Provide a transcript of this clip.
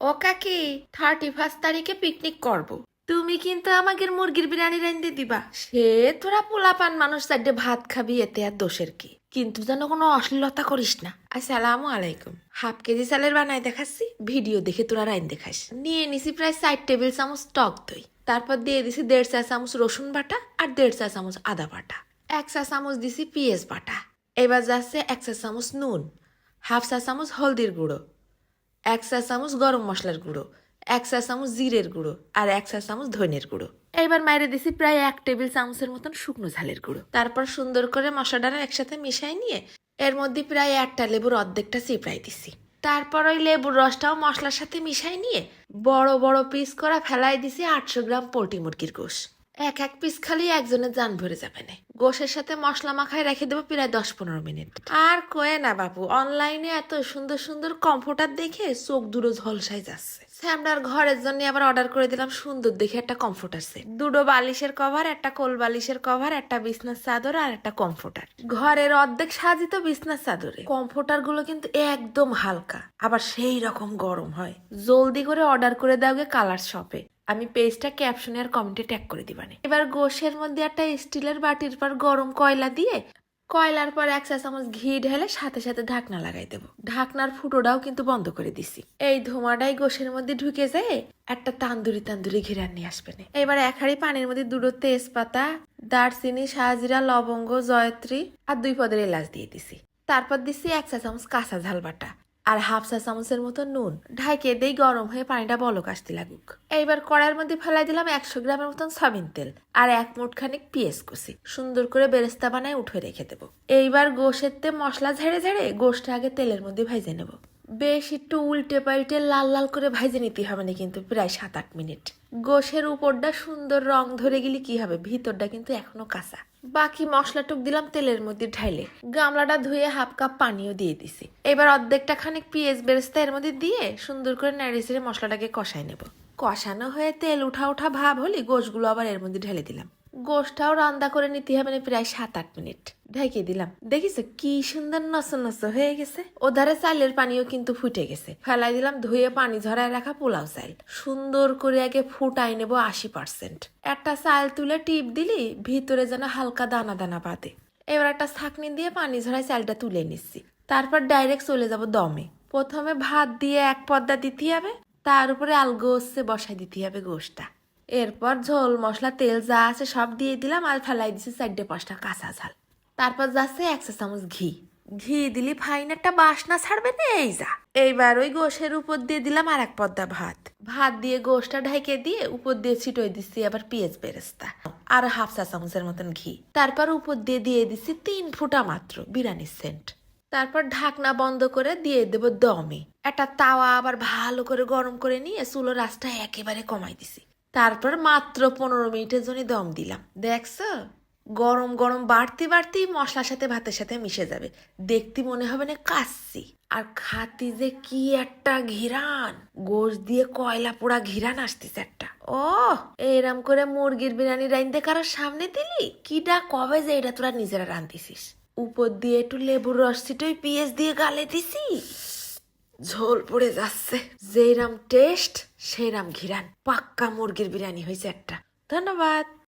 ও কাকি thirty first তারিখে picnic করব। তুমি কিন্তু আমাকে মুরগির বিরিয়ানি রাইন্দে দিবা। সে তোরা পোলাপান মানুষ চারটে ভাত খাবি, এতে আর দোষের কি? কিন্তু যেন কোনো অশ্লীলতা করিস না। আসসালামু আলাইকুম। হাফ কেজি চালের বানায় দেখাচ্ছি, ভিডিও দেখে তোরা রাইন দেখাস। নিয়ে নিছি প্রায় সাইড টেবিল চামচ টক দই। তারপর দিয়ে দিছি দেড় চা চামচ রসুন বাটা আর দেড় চা চামচ আদা বাটা। এক চা চামচ দিছি পিঁয়াজ বাটা। এবার যাচ্ছে এক চা চামচ নুন। হাফ চা চামচ হলদির গুঁড়ো। এক চা চামচ গরম মশলার গুঁড়ো, এক চা চামচ জিরের গুঁড়ো আর এক চা চামচ ধনের গুঁড়ো। এবার মাইরে দিছি প্রায় এক টেবিল চামচের মতন শুকনো ঝালের গুঁড়ো। তারপর সুন্দর করে মশলাটা একসাথে মিশাই নিয়ে এর মধ্যে প্রায় একটা লেবুর অর্ধেকটা চিপড়াই দিছি। তারপর ওই লেবুর রসটাও মশলার সাথে মিশাই নিয়ে বড় বড় পিস করা ফেলাই দিছি আটশো গ্রাম পোলট্রি মুরগির গোশ। এক এক পিস খালি একজনের যান ভরে যাবে না। গোশের সাথে মশলা মাখায় রেখে দেবো প্রায় দশ পনেরো মিনিট। আর কয়ে না বাপু অনলাইনে এত সুন্দর সুন্দর কম্ফোর্টার দেখে চোখ দুটো ঝলসাই যাচ্ছে। স্যামডার ঘরের জন্য আবার অর্ডার করে দিলাম সুন্দর দেখে একটা কমফোর্টার সেট দুটো বালিশের কভার একটা কোল বালিশের কভার একটা বিছনার চাদর আর একটা কমফোর্টার ঘরের অর্ধেক সাজিত বিছনার চাদরে। কমফোর্টারগুলো কিন্তু একদম হালকা, আবার সেই রকম গরম হয়। জলদি করে অর্ডার করে দাও গে কালার শপে আমি পেজটা ক্যাপশনে আর কমেন্টে ট্যাগ করে দিবানে। এবার গোশের মধ্যে একটা স্টিলের বাটির পর গরম কয়লা দিয়ে কয়লার পর এক চা চামচ ঘি ঢেলে সাথে সাথে ঢাকনা লাগাই দেবো। ঢাকনার ফুটোটাও কিন্তু বন্ধ করে দিছি। এই ধোঁয়াটাই গোশের মধ্যে ঢুকে যায় একটা তান্দুরি তান্দুরি ঘিরান নিয়ে আসবে। এবার এক হাড়ি পানির মধ্যে দুটো তেজপাতা, দারচিনি সাহাজিরা লবঙ্গ, জয়ত্রী আর দুই পদের এলাচ দিয়ে দিছি। তারপর দিছি এক চা চামচ কাঁচা ঝাল বাটা। আর হাফ চা চামচের মতো নুন। ঢাইকে দেই গরম হয়ে পানিটা বলক আসতে লাগুক। এইবার কড়াইয়ের মধ্যে ফেলাই দিলাম একশো গ্রামের মতন সয়াবিন তেল আর এক মুঠ খানিক পিঁয়াজ কুচি। সুন্দর করে বেরেস্তা বানায় উঠে রেখে দেবো। এইবার গোশের তে মশলা ঝেড়ে ঝেড়ে গোশটা আগে তেলের মধ্যে ভেজে নেব। বেশ একটু উল্টে পাল্টে লাল লাল করে ভাইজে নিতে হবে না কিন্তু, প্রায় সাত আট মিনিট। গোশের উপরটা সুন্দর রং ধরে গেলে কি হবে? ভিতরটা কিন্তু এখনও কাঁচা। বাকি মশলাটুক দিলাম তেলের মধ্যে ঢাইলে। গামলাটা ধুয়ে হাফ কাপ পানিও দিয়ে দিছি। এবার অর্ধেকটা খানিক পেঁয়াজ বেরেস্তা এর মধ্যে দিয়ে সুন্দর করে নেড়ে চেড়ে মশলাটাকে কষাই নেব। কষানো হয়ে তেল উঠা উঠা ভাব হলে গোশগুলো আবার এর মধ্যে ঢেলে দিলাম। গোশটাও রান্না করে নিতে হবে না, প্রায় সাত আট মিনিট। ঢেকে দিলাম। দেখিস কি সুন্দর নস নস হয়ে গেছে? ওধারে চালের পানিও কিন্তু ফুটে গেছে। ফেলাই দিলাম, ধুয়ে পানি ঝরায় রাখা পোলাও চাল। সুন্দর করে আগে ফুটাই নেব আশি পার্সেন্ট। একটা চাল তুলে টিপ দিলি, ভিতরে যেন হালকা দানা দানা পাতে এবার একটা ছাকনি দিয়ে পানি ঝরায় চালটা তুলে নিচ্ছি। তারপর ডাইরেক্ট চলে যাব দমে। প্রথমে ভাত দিয়ে এক পদ্মা দিতে হবে, তার উপরে আলগোসে বসাই দিতে হবে গোশটা এরপর ঝোল, মশলা, তেল যা আছে সব দিয়ে দিলাম আর ফেলাই দিছি চারটে পাঁচটা কাঁচা ঝাল। তারপর যাচ্ছে একশো চামচ ঘি। ঘি দিলি ফাইন একটা বাসনা ছাড়বে না, এই যা। এইবার ওই গোশের উপর দিয়ে দিলাম আর এক পদ্মা ভাত। ভাত দিয়ে গোশটা ঢেকে দিয়ে উপর দিয়ে ছিটোই দিচ্ছি আবার পেঁয়াজ বেরেস্তা আর হাফ চা চামচের মতন ঘি। তারপর উপর দিয়ে দিয়ে দিচ্ছি তিন ফুটা মাত্র বিরিয়ানির সেন্ট। তারপর ঢাকনা বন্ধ করে দিয়ে দেব দমে। একটা তাওয়া আবার ভালো করে গরম করে নিয়ে চুলো রাসটা একেবারে কমাই দিছি। তারপর মাত্র পনেরো মিনিটের জন্য দম দিলাম। দেখছ? গরম গরম বাড়তি বাড়তি মশলার সাথে ভাতের সাথে মিশে যাবে। দেখতে মনে হবে না কাচ্ছি আর খাতি যে কি একটা ঘিরান। গোশ দিয়ে কয়লা পোড়া ঘিরান আসতেছে একটা। ও এরম করে মুরগির বিরিয়ানি রাইন্দে কারোর সামনে দিলি? কিটা কবে যে এটা তোরা নিজেরা রান্ধিছিস উপর দিয়ে একটু লেবুর রস ছিটোই, পিঁয়াজ দিয়ে গালে দিছি। ঝোল পড়ে যাচ্ছে। যেরাম টেস্ট সেরাম ঘিরান। পাক্কা মুরগির বিরিয়ানি হয়েছে একটা। ধন্যবাদ।